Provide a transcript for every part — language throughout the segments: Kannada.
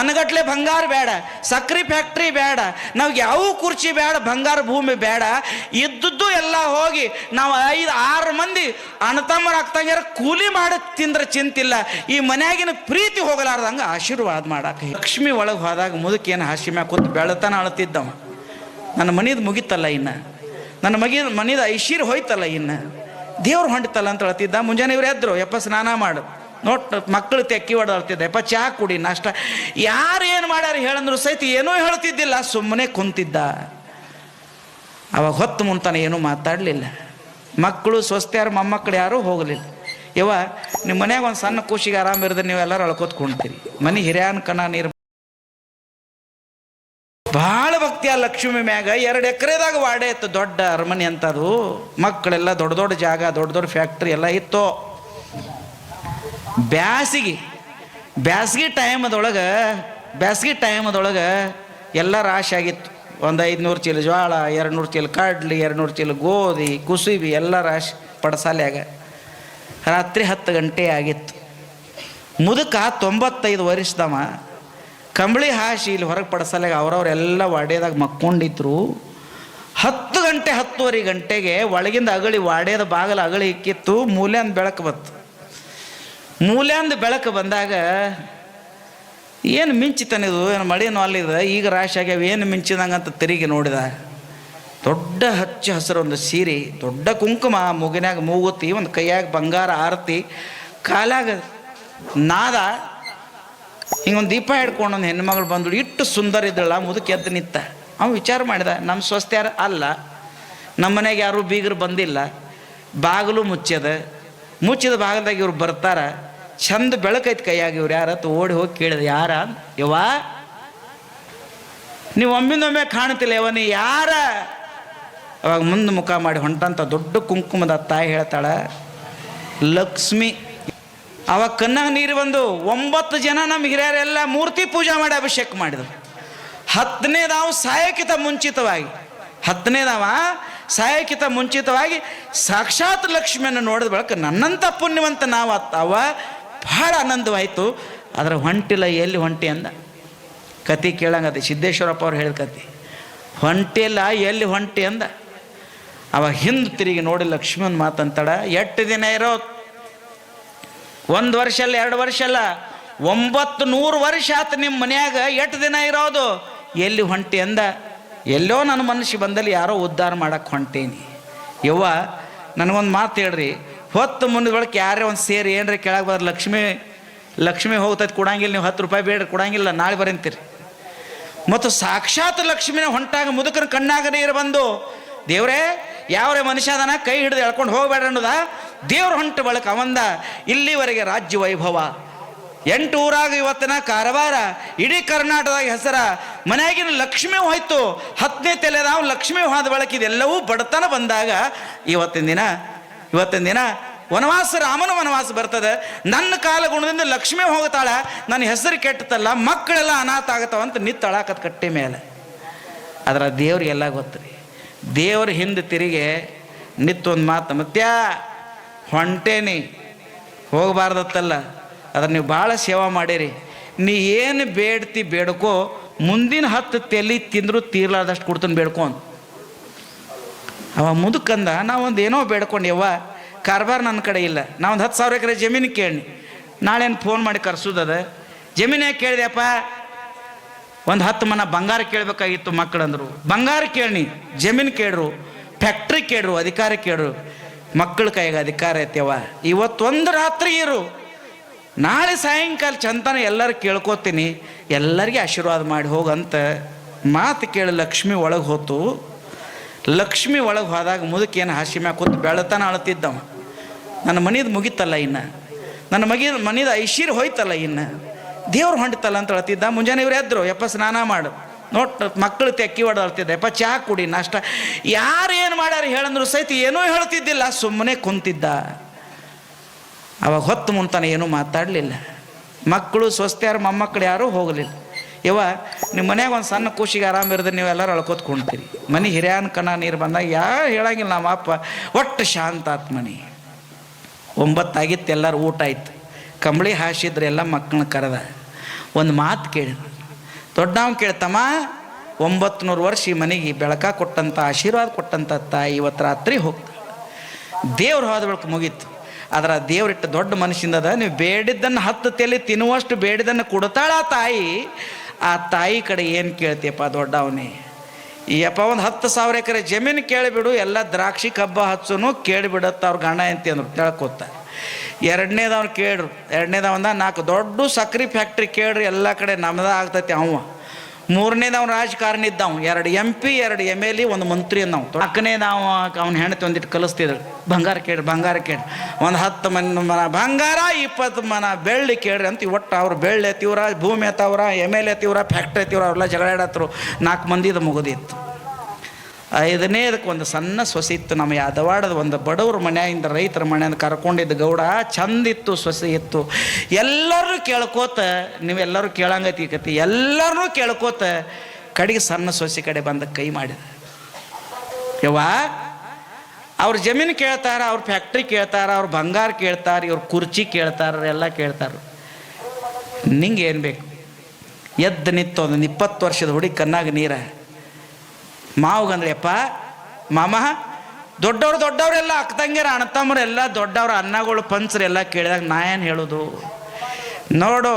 ಮನಗಟ್ಲೆ ಬಂಗಾರ ಬೇಡ, ಸಕ್ರಿ ಫ್ಯಾಕ್ಟ್ರಿ ಬೇಡ, ನಾವು ಯಾವ ಕುರ್ಚಿ ಬೇಡ, ಬಂಗಾರ ಭೂಮಿ ಬೇಡ. ಇದ್ದದ್ದು ಎಲ್ಲ ಹೋಗಿ ನಾವು ಐದು, ಆರು ಮಂದಿ ಅಣತಮ್ಮರ ಅಕ್ಕಂಗ್ಯಾರ ಕೂಲಿ ಮಾಡಿ ತಿಂದ್ರೆ ಚಿಂತಿಲ್ಲ. ಈ ಮನ್ಯಾಗಿನ ಪ್ರೀತಿ ಹೋಗಲಾರ್ದಂಗ ಆಶೀರ್ವಾದ ಮಾಡಕ್ಕೆ ಲಕ್ಷ್ಮಿ ಒಳಗೆ ಹೋದಾಗ ಮುದುಕೇನು ಹಾಸಿ ಮ್ಯಾಗ ಕೂತು ಬೆಳತನ ಅಳ್ತಿದ್ದವ. ನನ್ನ ಮನಿದು ಮುಗಿತಲ್ಲ ಇನ್ನು. ನನ್ನ ಮಗಿ ಮನಿದ ಐಶೀರ್ ಹೋಯ್ತಲ್ಲ ಇನ್ನು. ದೇವ್ರು ಹೊಂಟತಲ್ಲ ಅಂತ ಹೇಳ್ತಿದ್ದ ಮುಂಜಾನೆ ಇವ್ರು ಎದ್ರು, ಯಪ್ಪ ಸ್ನಾನ ಮಾಡು. ನೋಟ್ ಮಕ್ಕಳು ತೆಕ್ಕಿ ಹೊಡೆದಾಡ್ತಿದ್ದೆ ಪ ಚಹಾ ಕುಡಿ, ನಷ್ಟ. ಯಾರು ಏನು ಮಾಡ್ಯಾರ ಹೇಳಂದ್ರು ಸಹಿತ ಏನೂ ಹೇಳ್ತಿದ್ದಿಲ್ಲ. ಸುಮ್ಮನೆ ಕುಂತಿದ್ದ. ಅವಾಗ ಹೊತ್ತು ಮುಂತಾನೆ ಏನೂ ಮಾತಾಡಲಿಲ್ಲ. ಮಕ್ಕಳು ಸ್ವಸ್ತ್ಯಾರು ಮೊಮ್ಮಕ್ಕಳು ಯಾರೂ ಹೋಗಲಿಲ್ಲ. ಇವ ನಿಮ್ಮ ಮನ್ಯಾಗ ಒಂದು ಸಣ್ಣ ಖುಷಿಗೆ ಆರಾಮ ಇರಿದ್ರೆ ನೀವೆಲ್ಲರೂ ಅಳ್ಕೋತ ಕುಣ್ತೀರಿ ಮನೆ ಹಿರಿಯಾನ ಕಣ ನೀರು ಭಾಳ ಭಕ್ತಿ ಆ ಲಕ್ಷ್ಮಿ ಮ್ಯಾಗ. ಎರಡು ಎಕರೆದಾಗ ವಾಡೆ ಇತ್ತು, ದೊಡ್ಡ ಅರಮನೆ ಅಂತದು. ಮಕ್ಕಳೆಲ್ಲ ದೊಡ್ಡ ದೊಡ್ಡ ಜಾಗ, ದೊಡ್ಡ ದೊಡ್ಡ ಫ್ಯಾಕ್ಟ್ರಿ ಎಲ್ಲ ಇತ್ತು. ಬ್ಯಾಸಿಗೆ, ಬ್ಯಾಸ್ಗೆ ಟೈಮದೊಳಗೆ ಬ್ಯಾಸ್ಗೆ ಟೈಮದೊಳಗೆ ಎಲ್ಲ ರಾಶಿ ಆಗಿತ್ತು. ಒಂದು ಐದುನೂರು ಚೀಲ ಜ್ವಾಳ ಎರಡು ನೂರು ಚೀಲ ಕಡ್ಲಿ ಎರಡು ಚೀಲ ಗೋಧಿ, ಕುಸುಬಿ, ಎಲ್ಲ ರಾಶಿ ಪಡಸಾಲ್ಯಾಗ. ರಾತ್ರಿ ಹತ್ತು ಗಂಟೆ ಆಗಿತ್ತು. ಮುದುಕ ತೊಂಬತ್ತೈದು ವರ್ಷದವ. ಕಂಬಳಿ ಹಾಸಿ ಇಲ್ಲಿ ಹೊರಗೆ ಪಡಸಾಲೆಗೆ ಅವ್ರವ್ರೆಲ್ಲ ವಾಡೇದಾಗ ಮಕ್ಕೊಂಡಿದ್ರು. ಹತ್ತು ಗಂಟೆ ಹತ್ತುವರೆ ಗಂಟೆಗೆ ಒಳಗಿಂದ ಅಗಳಿ ವಾಡೇದ ಬಾಗಲ ಅಗಳಿ ಇಕ್ಕಿತ್ತು ಮೂಲ್ಯಾಂದ ಬೆಳಕು ಬಂತು. ಮೂಲ್ಯಾಂದ ಬೆಳಕು ಬಂದಾಗ ಏನು ಮಿಂಚಿತನಿದು ಏನು ಮಳೆನೂ ಅಲ್ಲಿದೆ. ಈಗ ರಾಶಿ ಆಗ್ಯಾವ, ಏನು ಮಿಂಚಿದಂಗಂತ ತಿರುಗಿ ನೋಡಿದ. ದೊಡ್ಡ ಹಚ್ಚ ಹಸಿರು ಒಂದು ಸೀರೆ, ದೊಡ್ಡ ಕುಂಕುಮ ಮೂಗಿನಾಗ ಮೂಗುತ್ತಿ, ಒಂದು ಕೈಯಾಗ ಬಂಗಾರ ಆರತಿ ಕಾಲಾಗ ನಾದ. ಹಿಂಗೊಂದು ದೀಪ ಹಿಡ್ಕೊಂಡು ಒಂದು ಹೆಣ್ಮಗಳು ಬಂದಳು, ಇಟ್ಟು ಸುಂದರ ಇದ್ದಳ ಮುದುಕಿ ಎದ್ದು ನಿಂತ. ಅವ್ನು ವಿಚಾರ ಮಾಡಿದ ನಮ್ಮ ಸ್ವಸ್ತ್ಯಾರ ಅಲ್ಲ. ನಮ್ಮ ಮನೆಗೆ ಯಾರೂ ಬೀಗರು ಬಂದಿಲ್ಲ. ಬಾಗಿಲು ಮುಚ್ಚ್ಯದ ಮುಚ್ಚಿದ ಭಾಗದಾಗ ಇವ್ರು ಬರ್ತಾರ. ಚಂದ ಬೆಳಕೈತಿ ಕೈಯಾಗ ಇವ್ರು ಯಾರತ್ತು ಓಡಿ ಹೋಗಿ ಕೇಳಿದ, ಯಾರ? ಯವ್ವಾ, ನೀವು ಒಮ್ಮಿಂದೊಮ್ಮೆ ಕಾಣ್ತಿಲ್ಲ ಯವ ನೀ ಯಾರ? ಅವಾಗ ಮುಂದೆ ಮುಖ ಮಾಡಿ ಹೊಂಟಂತ ದೊಡ್ಡ ಕುಂಕುಮದ ತಾಯಿ ಹೇಳ್ತಾಳ, ಲಕ್ಷ್ಮಿ ಅವಾಗ ಕನ್ನಾಗ ನೀರು ಬಂದು ಒಂಬತ್ತು ಜನ ನಮ್ಮ ಹಿರಿಯರೆಲ್ಲ ಮೂರ್ತಿ ಪೂಜೆ ಮಾಡಿ ಅಭಿಷೇಕ ಮಾಡಿದ್ರು. ಹತ್ತನೇದಾವು ಸಾಯಕಿತ ಮುಂಚಿತವಾಗಿ, ಹತ್ತನೇದಾವ ಸಾಯಕಿತ ಮುಂಚಿತವಾಗಿ ಸಾಕ್ಷಾತ್ ಲಕ್ಷ್ಮಿಯನ್ನು ನೋಡಿದ ಬಳಿಕ ನನ್ನಂಥ ಪುಣ್ಯವಂತ ನಾವು ಅವ ಭಾಳ ಆನಂದವಾಯಿತು. ಅದರ ಹೊಂಟಿಲ್ಲ, ಎಲ್ಲಿ ಹೊಂಟಿ ಅಂದ? ಕತಿ ಕೇಳಂಗತಿ, ಸಿದ್ದೇಶ್ವರಪ್ಪ ಅವ್ರು ಹೇಳಿದ ಕತಿ ಹೊಂಟಿಲ್ಲ, ಎಲ್ಲಿ ಹೊಂಟಿ ಅಂದ? ಅವ ಹಿಂದೆ ತಿರುಗಿ ನೋಡಿ ಲಕ್ಷ್ಮಣ್ ಮಾತಂತಾಳ ಎಷ್ಟು ದಿನ ಇರೋ? ಒಂದು ವರ್ಷ ಅಲ್ಲ, ಎರಡು ವರ್ಷ ಅಲ್ಲ. ಒಂಬತ್ತು ನೂರು ವರ್ಷ ಆತು ನಿಮ್ಮ ಮನ್ಯಾಗ. ಎಷ್ಟು ದಿನ ಇರೋದು? ಎಲ್ಲಿ ಹೊಂಟಿ ಅಂದ? ಎಲ್ಲೋ ನನ್ನ ಮನಸ್ಸು ಬಂದಲ್ಲಿ ಯಾರೋ ಉದ್ಧಾರ ಮಾಡಕ್ಕೆ ಹೊಂಟೇನಿ. ಯವ್ವ, ನನಗೊಂದು ಮಾತು ಹೇಳ್ರಿ. ಹೊತ್ತು ಮುಂದೆ ಯಾರೇ ಒಂದು ಸೇರಿ ಏನ್ರಿ ಕೆಳಗೆ ಬರ ಲಕ್ಷ್ಮಿ ಲಕ್ಷ್ಮಿ ಹೋಗ್ತೈತೆ, ಕೊಡಂಗಿಲ್ಲ ನೀವು ಹತ್ತು ರೂಪಾಯಿ ಬೇಡ ಕೊಡಂಗಿಲ್ಲ, ನಾಳೆ ಬರಂತೀರಿ. ಮತ್ತು ಸಾಕ್ಷಾತ್ ಲಕ್ಷ್ಮಿನ ಹೊಂಟಾಗ ಮುದುಕನ ಕಣ್ಣಾಗ ನೀರು ಬಂದು, ದೇವ್ರೇ, ಯಾವ್ರೇ ಮನುಷ್ಯ ಅದನ್ನ ಕೈ ಹಿಡಿದು ಎಳ್ಕೊಂಡು ಹೋಗಬೇಡ ಅನ್ನೋದ ದೇವ್ರ ಹೊಂಟ ಬಳಕ ಅವಂದ ಇಲ್ಲಿವರೆಗೆ ರಾಜ್ಯ ವೈಭವ. ಎಂಟು ಊರಾಗ ಇವತ್ತಿನ ಕಾರವಾರ, ಇಡೀ ಕರ್ನಾಟಕದಾಗ ಹೆಸರ, ಮನೆಯಾಗಿನ ಲಕ್ಷ್ಮಿ ಹೋಯ್ತು, ಹತ್ತನೇ ತಲೆ ನಾವು ಲಕ್ಷ್ಮಿ ಹೋದ ಬಳಕ ಇದೆಲ್ಲವೂ ಬಡತನ ಬಂದಾಗ ಇವತ್ತಿನ ದಿನ ಇವತ್ತಿನ ದಿನ ವನವಾಸ, ರಾಮನ ವನವಾಸ ಬರ್ತದೆ. ನನ್ನ ಕಾಲ ಗುಣದಿಂದ ಲಕ್ಷ್ಮಿ ಹೋಗ್ತಾಳ. ನನ್ನ ಹೆಸರು ಕೆಟ್ಟತಲ್ಲ ಮಕ್ಕಳೆಲ್ಲ ಅನಾಥ ಆಗತ್ತವಂತ ನಿತ್ತಳಾಕತ್ ಕಟ್ಟೆ ಮೇಲೆ. ಅದರ ದೇವ್ರಿಗೆಲ್ಲ ಗೊತ್ತು ರೀ ದೇವ್ರ ಹಿಂದೆ ತಿರುಗಿ ನಿತ್ತೊಂದು ಮಾತು ಮತ್ತೆ ಹೊಂಟೇನಿ ಹೋಗಬಾರ್ದತ್ತಲ್ಲ. ಅದ್ರ ನೀವು ಭಾಳ ಸೇವಾ ಮಾಡಿರಿ. ನೀ ಏನು ಬೇಡ್ತಿ ಬೇಡ್ಕೋ, ಮುಂದಿನ ಹತ್ತು ತೆಲಿ ತಿಂದರೂ ತೀರ್ಲಾರ್ದಷ್ಟು ಕೊಡ್ತಾನೆ ಬೇಡ್ಕೊ ಅಂದ. ಅವ ಮುದುಕಂದ, ನಾವೊಂದು ಏನೋ ಬೇಡ್ಕೊಂಡ್ಯವ್ವ ಕಾರ್ಬಾರ್ ನನ್ನ ಕಡೆ ಇಲ್ಲ, ನಾವೊಂದು ಒಂದು ಹತ್ತು ಸಾವಿರ ಎಕರೆ ಜಮೀನು ಕೇಳಿ ನಾಳೇನು ಫೋನ್ ಮಾಡಿ ಕರ್ಸೋದದ? ಜಮೀನು ಕೇಳಿದೆಯಪ್ಪ ಒಂದು ಹತ್ತು ಮನ ಬಂಗಾರ ಕೇಳಬೇಕಾಗಿತ್ತು ಮಕ್ಕಳಂದ್ರು. ಬಂಗಾರ ಕೇಳಿ ಜಮೀನು ಕೇಳ್ರು ಫ್ಯಾಕ್ಟ್ರಿ ಕೇಳ್ರು, ಅಧಿಕಾರ ಕೇಳ್ರು. ಮಕ್ಕಳ ಕೈಗೆ ಅಧಿಕಾರ ಐತೆವ ಇವತ್ತೊಂದು ರಾತ್ರಿ ಇರು. ನಾಳೆ ಸಾಯಂಕಾಲ ಚಂತನ ಎಲ್ಲರೂ ಕೇಳ್ಕೊತೀನಿ. ಎಲ್ಲರಿಗೆ ಆಶೀರ್ವಾದ ಮಾಡಿ ಹೋಗಂತ ಮಾತು ಕೇಳಿ ಲಕ್ಷ್ಮಿ ಒಳಗೆ ಹೋತು. ಲಕ್ಷ್ಮಿ ಒಳಗೆ ಹೋದಾಗ ಮುದುಕೇನು ಹಾಸಿ ಮ್ಯಾಗ ಕೂತು ಬೆಳತನ ಅಳ್ತಿದ್ದವ. ನನ್ನ ಮನಿದು ಮುಗಿತಲ್ಲ ಇನ್ನು. ನನ್ನ ಮಗಿ ಮನಿದ ಐಶೀರ್ ಹೋಯ್ತಲ್ಲ ಇನ್ನು. ದೇವ್ರು ಹೊಂಟತಲ್ಲ ಅಂತ ಹೇಳ್ತಿದ್ದ ಮುಂಜಾನೆ ಇವ್ರು ಎದ್ರು, ಯಪ್ಪ ಸ್ನಾನ ಮಾಡು. ನೋಟ್ ಮಕ್ಕಳು ತೆಕ್ಕಿ ಹೊಡೆದಾಳ್ತಿದ್ದ ಯಪ್ಪ ಚಹಾ ಕುಡಿ, ನಾಷ್ಟ. ಯಾರು ಏನು ಮಾಡ್ಯಾರ ಹೇಳಂದ್ರು ಸಹಿತ ಏನೂ ಹೇಳ್ತಿದ್ದಿಲ್ಲ. ಸುಮ್ಮನೆ ಕುಂತಿದ್ದ. ಅವಾಗ ಹೊತ್ತು ಮುಂತಾನೆ ಏನೂ ಮಾತಾಡಲಿಲ್ಲ. ಮಕ್ಕಳು ಸ್ವಸ್ತ್ಯಾರು ಮೊಮ್ಮಕ್ಕಳು ಯಾರೂ ಹೋಗಲಿಲ್ಲ. ಇವ ನಿಮ್ಮ ಮನ್ಯಾಗ ಒಂದು ಸಣ್ಣ ಖುಷಿಗೆ ಆರಾಮ ಇರಿದ್ರೆ ನೀವೆಲ್ಲರೂ ಅಳ್ಕೋತ್ ಕುಣ್ತೀರಿ ಮನೆ ಹಿರಿಯನ ಕಣ, ನೀರು ಬಂದಾಗ ಯಾರು ಹೇಳಂಗಿಲ್ಲ ನಮ್ಮ ಅಪ್ಪ. ಒಟ್ಟು ಶಾಂತ ಆತ್ ಮನೆ. ಒಂಬತ್ತಾಗಿತ್ತು ಎಲ್ಲರೂ ಊಟ ಆಯ್ತು. ಕಂಬಳಿ ಹಾಸಿದ್ರೆ ಎಲ್ಲ ಮಕ್ಕಳನ್ನ ಕರೆದ. ಒಂದು ಮಾತು ಕೇಳಿ ದೊಡ್ಡವನು ಕೇಳ್ತಮ್ಮ ಒಂಬತ್ತು ನೂರು ವರ್ಷ ಈ ಮನೆಗೆ ಬೆಳಕ ಕೊಟ್ಟಂಥ ಆಶೀರ್ವಾದ ಕೊಟ್ಟಂಥ ತಾಯಿ ಇವತ್ತು ರಾತ್ರಿ ಹೋಗ್ತಾಳೆ ದೇವ್ರು ಹೋದ ಬೆಳಕು ಮುಗೀತು. ಅದರ ದೇವ್ರಿಟ್ಟು ದೊಡ್ಡ ಮನುಷ್ಯಂದದ ನೀವು ಬೇಡಿದ್ದನ್ನು ಹತ್ತು ತಲೆ ತಿನ್ನುವಷ್ಟು ಬೇಡಿದ್ದನ್ನು ಕೊಡ್ತಾಳ ತಾಯಿ. ಆ ತಾಯಿ ಕಡೆ ಏನು ಕೇಳ್ತೀಯಪ್ಪ ದೊಡ್ಡವನೇ? ಯಪ್ಪ, ಒಂದು ಹತ್ತು ಸಾವಿರ ಎಕರೆ ಜಮೀನು ಕೇಳಿಬಿಡು, ಎಲ್ಲ ದ್ರಾಕ್ಷಿ ಕಬ್ಬ ಹಚ್ಚುನು ಕೇಳಿಬಿಡತ್ತ ಅವ್ರ ಗಣ ಅಂತ ಅಂದ್ರು. ತಿಳ್ಕೊತ ಎರಡನೇದವ್ನು ಕೇಳ್ರು. ಎರಡನೇದವಂದ ನಾಲ್ಕು ದೊಡ್ಡ ಸಕ್ರೆ ಫ್ಯಾಕ್ಟ್ರಿ ಕೇಳ್ರಿ, ಎಲ್ಲ ಕಡೆ ನಮ್ದ ಆಗ್ತೈತಿ ಅವ ಮೂರನೇದವ್ ರಾಜಕಾರಣಿ ಇದ್ದವ್ ಎರಡು ಎಂ ಪಿ ಎರಡು ಎಂ ಎಲ್ ಇ ಒಂದು ಮಂತ್ರಿ ನಾವು ನಾಲ್ಕನೇದವ ಅವ್ನ ಹೆಂಡತಿ ಒಂದಿಟ್ಟು ಕಲಿಸ್ತಿದ್ರು. ಬಂಗಾರ ಕೇಳ್ರಿ ಬಂಗಾರ ಕೇಳ್ರಿ. ಒಂದು ಹತ್ತು ಮನ ಮನ ಬಂಗಾರ, ಇಪ್ಪತ್ತು ಮನ ಬೆಳ್ಳಿ ಕೇಳ್ರಿ ಅಂತ ಒಟ್ಟು ಅವ್ರು ಬೆಳ್ಳಿ ಎತ್ತಿವ್ರ, ಭೂಮಿ ಎತ್ತವ್ರ ಎಂ ಎಲ್ ಎತ್ತಿವ್ರ ಫ್ಯಾಕ್ಟ್ರಿ ಎತ್ತಿವ್ರ, ಅವ್ರೆಲ್ಲ ಜಗಳಾಡತ್ರು ನಾಲ್ಕು ಮಂದಿದು ಮುಗಿದಿತ್ತು. ಐದನೇದಕ್ಕೆ ಒಂದು ಸಣ್ಣ ಸೊಸೆ ಇತ್ತು ನಮ್ಮ ಯಾದವಾಡದ ಒಂದು ಬಡವ್ರ ಮನೆಯಿಂದ ರೈತರ ಮನೆಯಿಂದ ಕರ್ಕೊಂಡಿದ್ದ ಗೌಡ ಚಂದಿತ್ತು ಸೊಸೆ ಇತ್ತು. ಎಲ್ಲರೂ ಕೇಳ್ಕೋತ, ನೀವೆಲ್ಲರೂ ಕೇಳಂಗತಿ ಕತಿ ಎಲ್ಲರೂ ಕೇಳ್ಕೋತ ಕಡೆಗೆ ಸಣ್ಣ ಸೊಸೆ ಕಡೆ ಬಂದ ಕೈ ಮಾಡಿದ. ಯವ್ವ, ಅವ್ರ ಜಮೀನು ಕೇಳ್ತಾರ, ಅವ್ರ ಫ್ಯಾಕ್ಟ್ರಿ ಕೇಳ್ತಾರ, ಅವ್ರ ಬಂಗಾರ ಕೇಳ್ತಾರ, ಇವ್ರ ಕುರ್ಚಿ ಕೇಳ್ತಾರ, ಎಲ್ಲ ಕೇಳ್ತಾರ. ನಿಂಗೆ ಏನು ಬೇಕು? ಎದ್ದು ನಿಂತು ಒಂದು ಇಪ್ಪತ್ತು ವರ್ಷದ ಹುಡುಗಿ ಕಣ್ಣಾಗ ನೀರ. ಮಾವುಗಂದ್ರೆ ಅಪ್ಪ ಮಾಮ, ದೊಡ್ಡವ್ರು ದೊಡ್ಡವರೆಲ್ಲ ಅಕ್ಕ ತಂಗಿರ ಅಣ್ಣತಮ್ಮರೆಲ್ಲ ದೊಡ್ಡವ್ರ ಅನ್ನಗಳು ಪಂಚರೆಲ್ಲ ಕೇಳಿದಾಗ ನಾ ಏನು ಹೇಳೋದು? ನೋಡು,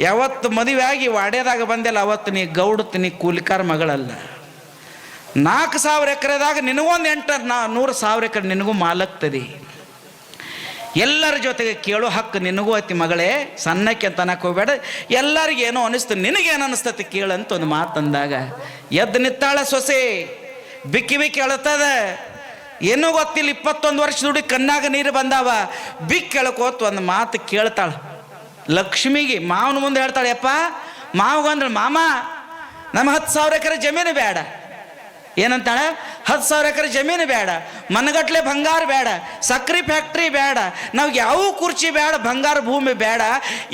ಯಾವತ್ತು ಮದುವೆ ಆಗಿ ವಾಡ್ಯದಾಗ ಬಂದೆಲ್ಲ, ಅವತ್ತು ನೀ ಗೌಡತ್ ನೀ ಕೂಲಿಕಾರ ಮಗಳಲ್ಲ. ನಾಲ್ಕು ಸಾವಿರ ಎಕರೆದಾಗ ನಿನಗೊಂದು ಎಂಟು ನಾ ನೂರು ಸಾವಿರ ಎಕರೆ ನಿನಗೂ ಮಾಲಕ್ತದಿ. ಎಲ್ಲರ ಜೊತೆಗೆ ಕೇಳೋ ಹಕ್ಕು ನಿನಗೂ ಐತಿ ಮಗಳೇ, ಸಣ್ಣಕ್ಕೆ ಅಂತ ಅನ್ನಕ್ಕೆ ಹೋಗ್ಬೇಡ. ಎಲ್ಲರಿಗೂ ಏನೋ ಅನಿಸ್ತು, ನಿನಗೇನು ಅನಿಸ್ತತಿ ಕೇಳಂತ ಒಂದು ಮಾತಂದಾಗ ಎದ್ದು ನಿತ್ತಾಳ ಸೊಸೆ, ಬಿಕ್ಕಿ ಬಿಕ್ಕಿ ಅಳತದ ಏನೂ ಗೊತ್ತಿಲ್ಲ, ಇಪ್ಪತ್ತೊಂದು ವರ್ಷ ದುಡಿ ಕಣ್ಣಾಗ ನೀರು ಬಂದಾವ. ಬಿಕ್ಕಿ ಎಳ್ಕೋತ ಒಂದು ಮಾತು ಕೇಳ್ತಾಳ. ಲಕ್ಷ್ಮಿಗೆ ಮಾವನ ಮುಂದೆ ಹೇಳ್ತಾಳೆ, ಯಪ್ಪ ಮಾವಗಂದ್ರೆ ಮಾಮ ನಮ್ಮ ಹತ್ತು ಸಾವಿರ ಎಕರೆ ಜಮೀನು ಬೇಡ. ಏನಂತಾಳೆ ಹತ್ತು ಸಾವಿರ ಎಕರೆ ಜಮೀನು ಬೇಡ, ಮನಗಟ್ಲೆ ಬಂಗಾರ ಬೇಡ, ಸಕ್ರೆ ಫ್ಯಾಕ್ಟ್ರಿ ಬೇಡ, ನಾವು ಯಾವ ಕುರ್ಚಿ ಬೇಡ, ಬಂಗಾರ ಭೂಮಿ ಬೇಡ.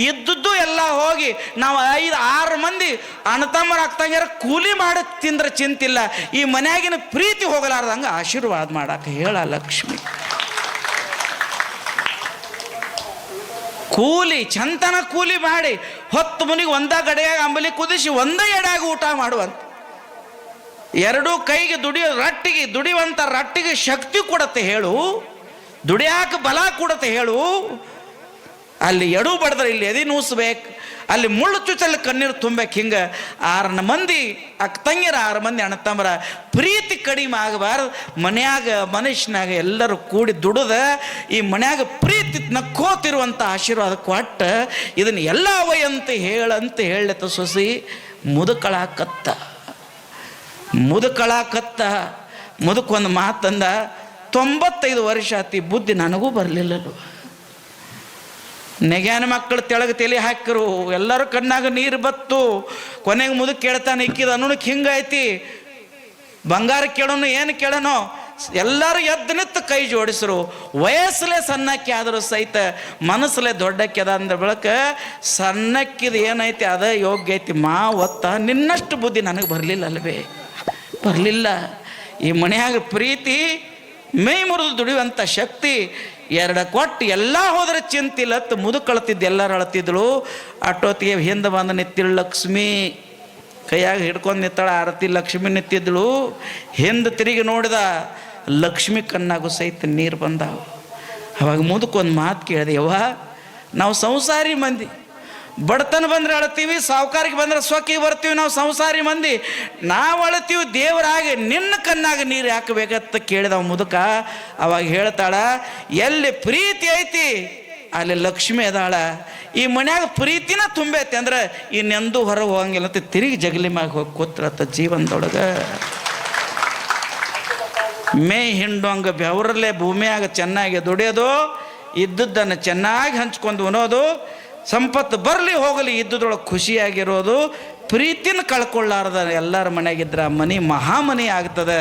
ಇದ್ದದ್ದು ಎಲ್ಲ ಹೋಗಿ ನಾವು ಐದು, ಆರು ಮಂದಿ ಅಣತಮ್ಮರ ಆಗ್ತಂಗ್ಯಾರ ಕೂಲಿ ಮಾಡಿ ತಿಂದ್ರೆ ಚಿಂತಿಲ್ಲ. ಈ ಮನೆಯಾಗಿನ ಪ್ರೀತಿ ಹೋಗಲಾರ್ದಂಗೆ ಆಶೀರ್ವಾದ ಮಾಡಕ್ಕೆ ಹೇಳ ಲಕ್ಷ್ಮಿ. ಕೂಲಿ, ಚಂತನ ಕೂಲಿ ಮಾಡಿ ಹೊತ್ತು ಮುನಿಗೆ ಒಂದ ಗಡೆಯಾಗಿ ಅಂಬಲಿ ಕುದಿಸಿ ಒಂದೇ ಎಡೆಯಾಗಿ ಊಟ ಮಾಡುವಂತ ಎರಡೂ ಕೈಗೆ ದುಡಿಯೋ ರಟ್ಟಿಗೆ ದುಡಿಯುವಂಥ ರಟ್ಟಿಗೆ ಶಕ್ತಿ ಕೊಡತ್ತೆ ಹೇಳು. ದುಡಿಯಾಕ ಬಲ ಕೊಡತ್ತೆ ಹೇಳು. ಅಲ್ಲಿ ಎಡು ಬಡದ್ರೆ ಇಲ್ಲಿ ಎದಿ ನೂಸ್ಬೇಕು. ಅಲ್ಲಿ ಮುಳ್ಳು ಚುಚ್ಚಲ್ಲಿ ಕಣ್ಣೀರು ತುಂಬಬೇಕು ಹಿಂಗೆ. ಆರನ ಮಂದಿ ಅಕ್ಕ ತಂಗಿರ ಆರು ಮಂದಿ ಅಣ್ಣ ತಮ್ಮರ ಪ್ರೀತಿ ಕಡಿಮೆ ಆಗಬಾರ್ದು. ಮನ್ಯಾಗ ಮನುಷ್ಯನಾಗ ಎಲ್ಲರೂ ಕೂಡಿ ದುಡಿದ, ಈ ಮನ್ಯಾಗ ಪ್ರೀತಿ ನಕ್ಕೋತಿರುವಂಥ ಆಶೀರ್ವಾದ ಕೊಟ್ಟ, ಇದನ್ನ ಎಲ್ಲ ಅಂತ ಹೇಳಂತ ಹೇಳತ್ತ ಸೊಸಿ, ಮುದುಕಳಾಕತ್ತ. ಮುದುಕಳಾಕತ್ತ. ಮುದುಕೊಂದು ಮಾತಂದ ತೊಂಬತ್ತೈದು ವರ್ಷ ಆತಿ, ಬುದ್ಧಿ ನನಗೂ ಬರಲಿಲ್ಲಲ್ವ ನೆಗ್ಯಾನ ಮಕ್ಕಳು ತೆಳಗೆ ತಲೆ ಹಾಕಿರು, ಎಲ್ಲರೂ ಕಣ್ಣಾಗ ನೀರು ಬತ್ತು. ಕೊನೆಗೆ ಮುದುಕ್ ಕೇಳ್ತಾನೆ, ಇಕ್ಕಿದ ಅನ್ನೋಣಕ್ಕೆ ಹಿಂಗೈತಿ ಬಂಗಾರ ಕೇಳೋನು, ಏನು ಕೇಳೋನು? ಎಲ್ಲರೂ ಎದ್ದು ಕೈ ಜೋಡಿಸರು. ವಯಸ್ಸಲೇ ಸಣ್ಣಕ್ಕೆ ಆದರೂ ಸಹಿತ ಮನಸ್ಸಲ್ಲೇ ದೊಡ್ಡಕ್ಕೆ ಅದ ಅಂದ ಬಳಕ ಸಣ್ಣಕ್ಕಿದ ಏನೈತಿ, ಅದ ಯೋಗ್ಯ ಐತಿ. ಮಾ, ಒತ್ತ, ನಿನ್ನಷ್ಟು ಬುದ್ಧಿ ನನಗೆ ಬರಲಿಲ್ಲ ಅಲ್ವೇ ಬರಲಿಲ್ಲ. ಈ ಮನೆಯಾಗ ಪ್ರೀತಿ ಮೈ ಮುರಿದು ದುಡಿಯುವಂಥ ಶಕ್ತಿ, ಎರಡ ಕೊಟ್ಟು ಎಲ್ಲ ಹೋದ್ರೆ ಚಿಂತಿಲ್ಲತ್ತು ಮುದುಕಳ್ತಿದ್ದು ಎಲ್ಲರೂ ಅಳತಿದ್ಳು ಅಟ್ಟೊತ್ತಿಗೆ ಹಿಂದೆ ಬಂದು ನಿತ್ತಿಳು ಲಕ್ಷ್ಮಿ, ಕೈಯಾಗ ಹಿಡ್ಕೊಂಡು ನಿತ್ತಾಳ ಆರತಿ ಲಕ್ಷ್ಮಿ ನಿತ್ತಿದ್ಳು ಹಿಂದೆ ತಿರುಗಿ ನೋಡಿದ ಲಕ್ಷ್ಮಿ ಕಣ್ಣಾಗು ಸಹಿತ ನೀರು ಬಂದಾವು. ಅವಾಗ ಮುದುಕೊಂದು ಮಾತು ಕೇಳಿದೆ, ಯವ್ವ, ನಾವು ಸಂಸಾರಿ ಮಂದಿ. ಬಡತನ ಬಂದ್ರೆ ಅಳ್ತೀವಿ ಸಾವುಕಾರಿಗೆ ಬಂದ್ರೆ ಸೊಕ್ಕಿ ಬರ್ತೀವಿ, ನಾವು ಸಂಸಾರಿ ಮಂದಿ. ನಾವು ಅಳತೀವಿ, ದೇವರಾಗಿ ನಿನ್ನ ಕಣ್ಣಾಗ ನೀರು ಹಾಕಬೇಕಂತ ಕೇಳಿದ ಮುದುಕ. ಅವಾಗ ಹೇಳ್ತಾಳ, ಎಲ್ಲಿ ಪ್ರೀತಿ ಐತಿ, ಅಲ್ಲಿ ಲಕ್ಷ್ಮಿ ಅದಾಳ. ಈ ಮನ್ಯಾಗ ಪ್ರೀತಿನ ತುಂಬೈತಿ ಅಂದ್ರೆ ಇನ್ನೆಂದು ಹೊರ ಹೋಗಂಗಿಲ್ಲ ಅಂತ ತಿರುಗಿ ಜಗಲಿ ಮ್ಯಾಗ ಹೋಗಿ ಕೂತ್ರತ್ತ ಜೀವನದೊಳಗೆ. ಮೇ ಹಿಂಡೋಂಗ ಬೆವರಲ್ಲೇ ಭೂಮಿಯಾಗ ಚೆನ್ನಾಗಿ ದುಡಿಯೋದು, ಇದ್ದದ್ದನ್ನು ಚೆನ್ನಾಗಿ ಹಂಚ್ಕೊಂಡು ಉಣೋದು ಸಂಪತ್ತು ಬರಲಿ ಹೋಗಲಿ ಇದ್ದದೊಳಗೆ ಖುಷಿಯಾಗಿರೋದು ಪ್ರೀತಿನ ಕಳ್ಕೊಳ್ಳಾರ್ದ ಎಲ್ಲರ ಮನೆಗಿದ್ರೆ ಆ ಮನೆ ಮಹಾಮನಿ ಆಗ್ತದೆ.